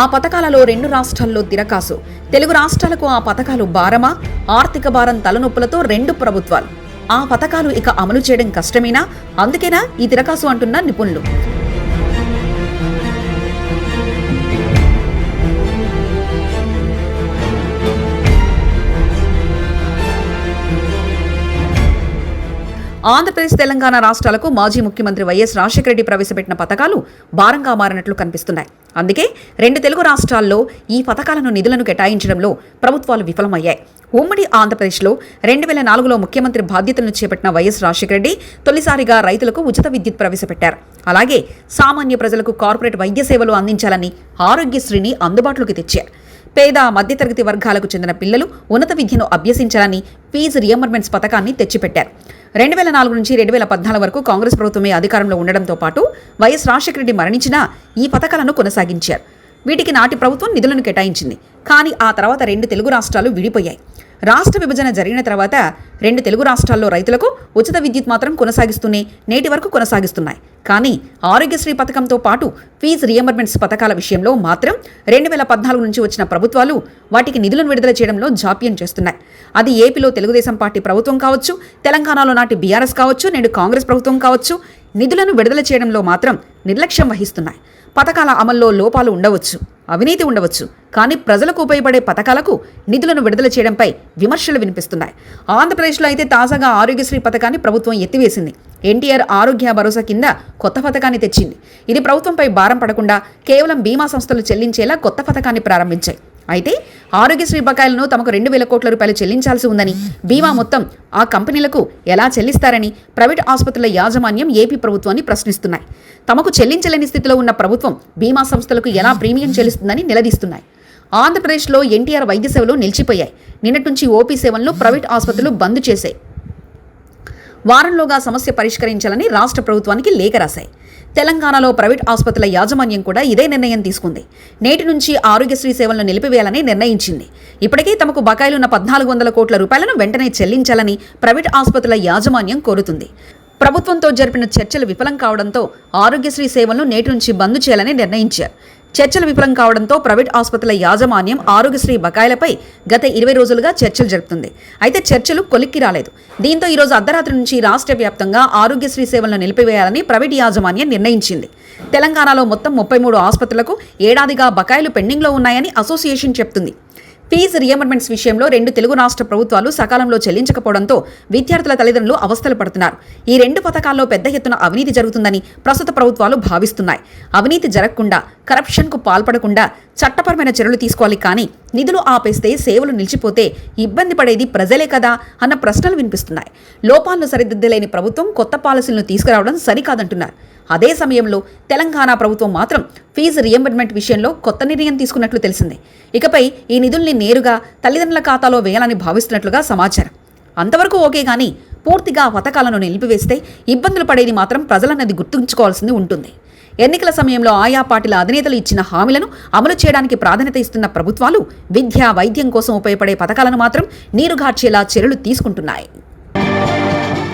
ఆ పథకాలలో రెండు రాష్ట్రాల్లో తిరకాసు. తెలుగు రాష్ట్రాలకు ఆ పథకాలు భారమా? ఆర్థిక భారం తలనొప్పులతో రెండు ప్రభుత్వాలు. ఆ పథకాలు ఇక అమలు చేయడం కష్టమేనా? అందుకేనా ఈ తిరకాసు అంటున్న నిపుణులు. ఆంధ్రప్రదేశ్ తెలంగాణ రాష్ట్రాలకు మాజీ ముఖ్యమంత్రి వైఎస్ రాజశేఖర రెడ్డి ప్రవేశపెట్టిన పథకాలు భారంగా మారినట్లు కనిపిస్తున్నాయి. అందుకే రెండు తెలుగు రాష్ట్రాల్లో ఈ పథకాలను నిధులను కేటాయించడంలో ప్రభుత్వాలు విఫలమయ్యాయి. ఉమ్మడి ఆంధ్రప్రదేశ్లో రెండు వేల నాలుగులో ముఖ్యమంత్రి బాధ్యతలను చేపట్టిన వైఎస్ రాజశేఖర రెడ్డి తొలిసారిగా రైతులకు ఉచిత విద్యుత్ ప్రవేశపెట్టారు. అలాగే సామాన్య ప్రజలకు కార్పొరేట్ వైద్య సేవలు అందించాలని ఆరోగ్యశ్రీని అందుబాటులోకి తెచ్చారు. పేద మధ్యతరగతి వర్గాలకు చెందిన పిల్లలు ఉన్నత విద్యను అభ్యసించాలని ఫీజు రియంబర్మెంట్స్ పథకాన్ని తెచ్చిపెట్టారు. రెండు వేల నాలుగు నుంచి రెండు వేల పద్నాలుగు వరకు కాంగ్రెస్ ప్రభుత్వమే అధికారంలో ఉండడంతో పాటు వైఎస్ రాజశేఖర రెడ్డి మరణించినా ఈ పథకాలను కొనసాగించారు. వీటికి నాటి ప్రభుత్వం నిధులను కేటాయించింది. కానీ ఆ తర్వాత రెండు తెలుగు రాష్ట్రాలు విడిపోయాయి. రాష్ట్ర విభజన జరిగిన తర్వాత రెండు తెలుగు రాష్ట్రాల్లో రైతులకు ఉచిత విద్యుత్ మాత్రం కొనసాగిస్తూనే నేటి వరకు కొనసాగిస్తున్నాయి. కానీ ఆరోగ్యశ్రీ పథకంతో పాటు ఫీజు రియంబర్మెంట్స్ పథకాల విషయంలో మాత్రం రెండు వేల పద్నాలుగు నుంచి వచ్చిన ప్రభుత్వాలు వాటికి నిధులను విడుదల చేయడంలో జాప్యం చేస్తున్నాయి. అది ఏపీలో తెలుగుదేశం పార్టీ ప్రభుత్వం కావచ్చు తెలంగాణలో నాటి బీఆర్ఎస్ కావచ్చు నేడు కాంగ్రెస్ ప్రభుత్వం కావచ్చు నిధులను విడుదల చేయడంలో మాత్రం నిర్లక్ష్యం వహిస్తున్నాయి. పథకాల అమల్లో లోపాలు ఉండవచ్చు అవినీతి ఉండవచ్చు కానీ ప్రజలకు ఉపయోగపడే పథకాలకు నిధులను విడుదల చేయడంపై విమర్శలు వినిపిస్తున్నాయి. ఆంధ్రప్రదేశ్లో అయితే తాజాగా ఆరోగ్యశ్రీ పథకాన్ని ప్రభుత్వం ఎత్తివేసింది. ఎన్టీఆర్ ఆరోగ్య భరోసా కింద కొత్త పథకాన్ని తెచ్చింది. ఇది ప్రభుత్వంపై భారం పడకుండా కేవలం బీమా సంస్థలు చెల్లించేలా కొత్త పథకాన్ని ప్రారంభించాయి. అయితే ఆరోగ్యశ్రీ బకాయిలను తమకు రెండు వేల కోట్ల రూపాయలు చెల్లించాల్సి ఉందని బీమా మొత్తం ఆ కంపెనీలకు ఎలా చెల్లిస్తారని ప్రైవేట్ ఆసుపత్రుల యాజమాన్యం ఏపీ ప్రభుత్వాన్ని ప్రశ్నిస్తున్నాయి. తమకు చెల్లించలేని స్థితిలో ఉన్న ప్రభుత్వం బీమా సంస్థలకు ఎలా ప్రీమియం చెల్లిస్తుందని నిలదీస్తున్నాయి. ఆంధ్రప్రదేశ్లో ఎన్టీఆర్ వైద్య సేవలు నిలిచిపోయాయి. నిన్నటి నుంచి ఓపీ సేవలను ప్రైవేట్ ఆసుపత్రులు బంద్ చేశాయి. వారంలోగా సమస్య పరిష్కరించాలని రాష్ట్ర ప్రభుత్వానికి లేఖ రాశాయి. తెలంగాణలో ప్రైవేట్ ఆసుపత్రుల యాజమాన్యం కూడా ఇదే నిర్ణయం తీసుకుంది. నేటి నుంచి ఆరోగ్యశ్రీ సేవలను నిలిపివేయాలని నిర్ణయించింది. ఇప్పటికే తమకు బకాయిలున్న పద్నాలుగు వందల కోట్ల రూపాయలను వెంటనే చెల్లించాలని ప్రైవేట్ ఆసుపత్రుల యాజమాన్యం కోరుతుంది. ప్రభుత్వంతో జరిపిన చర్చలు విఫలం కావడంతో ఆరోగ్యశ్రీ సేవలను నేటి నుంచి బంద్ చేయాలని నిర్ణయించారు. చర్చలు విఫలం కావడంతో ప్రైవేట్ ఆసుపత్రుల యాజమాన్యం ఆరోగ్యశ్రీ బకాయిలపై గత ఇరవై రోజులుగా చర్చలు జరుపుతుంది. అయితే చర్చలు కొలిక్కి రాలేదు. దీంతో ఈరోజు అర్ధరాత్రి నుంచి రాష్ట్ర వ్యాప్తంగా ఆరోగ్యశ్రీ సేవలను నిలిపివేయాలని ప్రైవేట్ యాజమాన్యం నిర్ణయించింది. తెలంగాణలో మొత్తం ముప్పై మూడు ఆసుపత్రులకు ఏడాదిగా బకాయిలు పెండింగ్లో ఉన్నాయని అసోసియేషన్ చెప్తుంది. ఫీజు రియంబర్మెంట్స్ విషయంలో రెండు తెలుగు రాష్ట్ర ప్రభుత్వాలు సకాలంలో చెల్లించకపోవడంతో విద్యార్థుల తల్లిదండ్రులు అవస్థలు పడుతున్నారు. ఈ రెండు పథకాల్లో పెద్ద ఎత్తున అవినీతి జరుగుతుందని ప్రస్తుత ప్రభుత్వాలు భావిస్తున్నాయి. అవినీతి జరగకుండా కరప్షన్కు పాల్పడకుండా చట్టపరమైన చర్యలు తీసుకోవాలి కానీ నిధులు ఆపేస్తే సేవలు నిలిచిపోతే ఇబ్బంది పడేది ప్రజలే కదా అన్న ప్రశ్నలు వినిపిస్తున్నాయి. లోపాలను సరిదిద్దలేని ప్రభుత్వం కొత్త పాలసీలను తీసుకురావడం సరికాదంటున్నారు. అదే సమయంలో తెలంగాణ ప్రభుత్వం మాత్రం ఫీజు రియంబర్మెంట్ విషయంలో కొత్త నిర్ణయం తీసుకున్నట్లు తెలిసింది. ఇకపై ఈ నిధుల్ని నేరుగా తల్లిదండ్రుల ఖాతాలో వేయాలని భావిస్తున్నట్లుగా సమాచారం. అంతవరకు ఓకే కానీ పూర్తిగా పథకాలను నిలిపివేస్తే ఇబ్బందులు పడేది మాత్రం ప్రజలన్నది గుర్తుంచుకోవాల్సింది ఉంటుంది. ఎన్నికల సమయంలో ఆయా పార్టీల అధినేతలు ఇచ్చిన హామీలను అమలు చేయడానికి ప్రాధాన్యత ఇస్తున్న ప్రభుత్వాలు విద్య వైద్యం కోసం ఉపయోగపడే పథకాలను మాత్రం నీరుగార్చేలా చర్యలు తీసుకుంటున్నాయి.